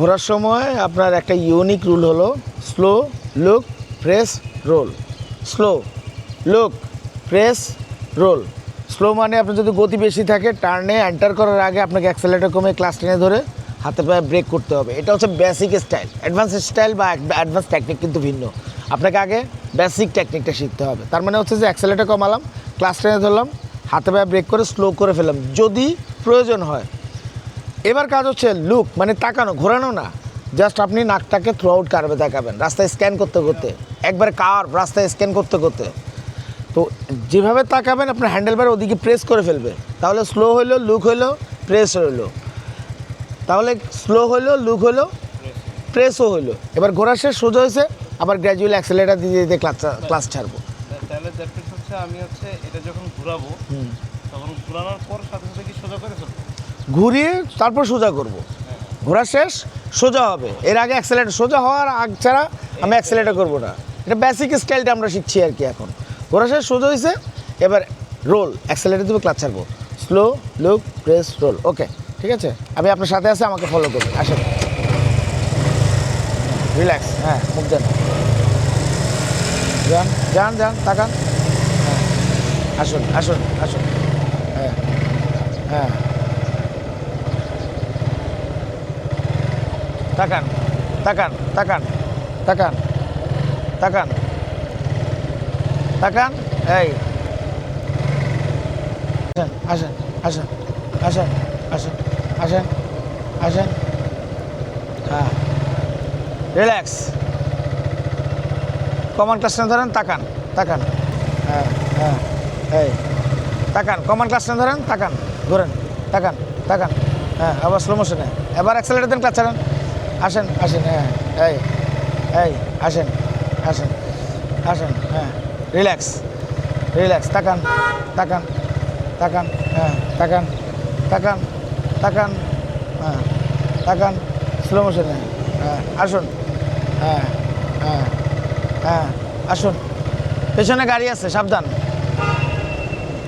ঘোরার সময় আপনার একটা ইউনিক রুল হলো slow look press roll slow look press roll slow মানে আপনার যদি গতি বেশি থাকে টার্নে এন্টার করার আগে আপনাকে অ্যাক্সেলেটার কমে ক্লাস টেনে ধরে হাতে পায়ে ব্রেক করতে হবে। এটা হচ্ছে বেসিক স্টাইল অ্যাডভান্স স্টাইল বা অ্যাডভান্স টেকনিক কিন্তু ভিন্ন। আপনাকে আগে বেসিক টেকনিকটা শিখতে হবে। তার মানে হচ্ছে যে অ্যাক্সেলেটার কমালাম ক্লাস টেনে ধরলাম, হাতে পায়ে ব্রেক করে স্লো করে ফেললাম। যদি প্রয়োজন হয় এবার কাজ হচ্ছে লুক মানে তাকানো ঘোরানো না। জাস্ট আপনি নাকটাকে থ্রু আউট কারবে তাকাবেন রাস্তায় স্ক্যান করতে করতে। একবারে কার রাস্তায় স্ক্যান করতে করতে। তো যেভাবে তাকাবেন আপনার হ্যান্ডেলবার ওদিকে প্রেস করে ফেলবে। তাহলে স্লো হইল লুক হইল প্রেস হইল। তাহলে স্লো হইল লুক হইল প্রেসও হইল। এবার ঘোরা শেষ সোজা হয়েছে আবার গ্র্যাজুয়াল অ্যাক্সেলেটার দিয়ে দিয়ে ক্লাস ক্লাস ছাড়বো। তাহলে হচ্ছে আমি হচ্ছে এটা যখন ঘুরাবো তখন ঘুরানোর পর সাথে সাথে কি সোজা করে ফেলব ঘুরিয়ে তারপর সোজা করব। ঘোরা শেষ, সোজা হবে। এর আগে অ্যাক্সেলেটার সোজা হওয়ার আগ ছাড়া আমি অ্যাক্সেলেটার করব না। এটা বেসিক স্টাইলটা আমরা শিখছি আর কি এখন। ঘোরা শেষ, সোজা হয়েছে এবার রোল অ্যাক্সেলেটার দেবো ক্লাচ ছাড়বো। Slow look press roll okay ঠিক আছে? আমি আপনার সাথে আছে, আমাকে ফলো করবেন। আসেন। রিল্যাক্স হ্যাঁ মুখ দেন। যান যান যান, তাকান। হ্যাঁ। আসুন আসুন আসুন। হ্যাঁ হ্যাঁ। তাকান তাকান তাকান তাকান তাকান তাকান, এই। আসেন আসেন আসেন আসেন আসেন আসেন হ্যাঁ। রিল্যাক্স। কমান ক্লাসটা ধরেন, তাকান তাকান। হ্যাঁ হ্যাঁ এই। তাকান, কমান ক্লাসটা ধরেন, তাকান ধরেন, তাকান তাকান। হ্যাঁ আবার স্লো মোশনে এবার অ্যাক্সেলেটার দেন ক্লাস ছাড়েন। আসেন আসেন হ্যাঁ এই এই, আসেন আসেন আসেন হ্যাঁ রিল্যাক্স রিল্যাক্স তাকান তাকান তাকান হ্যাঁ তাকান তাকান তাকান হ্যাঁ তাকান স্লো মোশনে হ্যাঁ আসুন হ্যাঁ হ্যাঁ হ্যাঁ আসুন, পেছনে গাড়ি আছে, সাবধান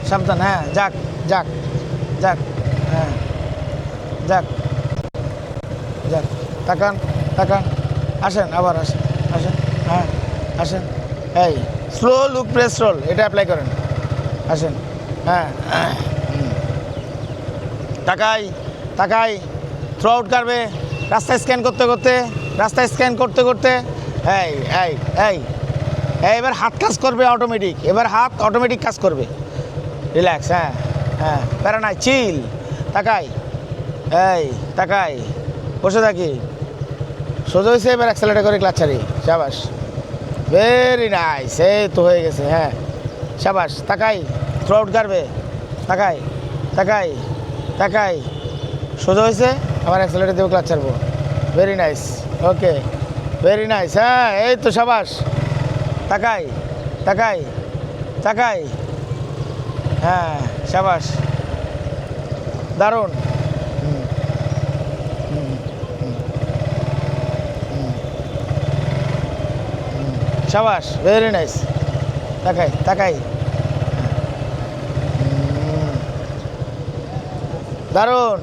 সাবধান হ্যাঁ যাক যাক যাক হ্যাঁ যাক যাক তাকান তাকান। আসেন আবার আসেন আসেন হ্যাঁ আসেন। এই স্লো লুক প্রেস রোল এটা অ্যাপ্লাই করেন। আসেন হ্যাঁ হুম। তাকাই তাকাই। থ্রু আউট কাটবে রাস্তায় স্ক্যান করতে করতে রাস্তায় স্ক্যান করতে করতে এই এই এই, এবার হাত কাজ করবে অটোমেটিক এবার হাত অটোমেটিক কাজ করবে। রিল্যাক্স হ্যাঁ হ্যাঁ প্যারা নাই চিল তাকাই এই তাকাই বসে থাকি। সোজা হয়েছে এবার অ্যাক্সেলেটার করে ক্লাচ ছাড়ি। সাবাস। ভেরি নাইস এই তো হয়ে গেছে হ্যাঁ। সাবাস, তাকাই। থ্রু আউট কাটবে তাকাই তাকাই তাকাই। সোজা হয়েছে আবার অ্যাক্সেলেটার দেবো ক্লাচ ছাড়বো। Very nice okay very nice হ্যাঁ এই তো সাবাস। তাকাই তাকাই তাকাই। হ্যাঁ সাবাস। দারুণ। সাবাস ভেরি নাইস তাকাই তাকাই। দারুণ।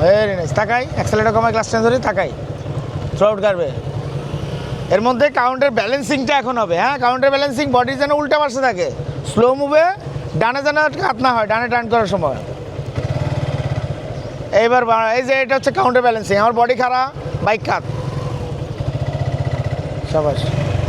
ভেরি নাইস তাকাই অ্যাক্সেলেটার কমায় ক্লাস টেন ধরে তাকাই। থ্রু আউট কাটবে এর মধ্যে কাউন্টের ব্যালেন্সিংটা এখন হবে হ্যাঁ? কাউন্টার ব্যালেন্সিং বডি যেন উল্টা পাশে থাকে। স্লো মুভে ডানে যেন কাত না হয়, ডানে টার্ন করার সময়। এইবার এই যে এটা হচ্ছে কাউন্টার ব্যালেন্সিং আমার বডি খারাপ বাইক কাত সাবাস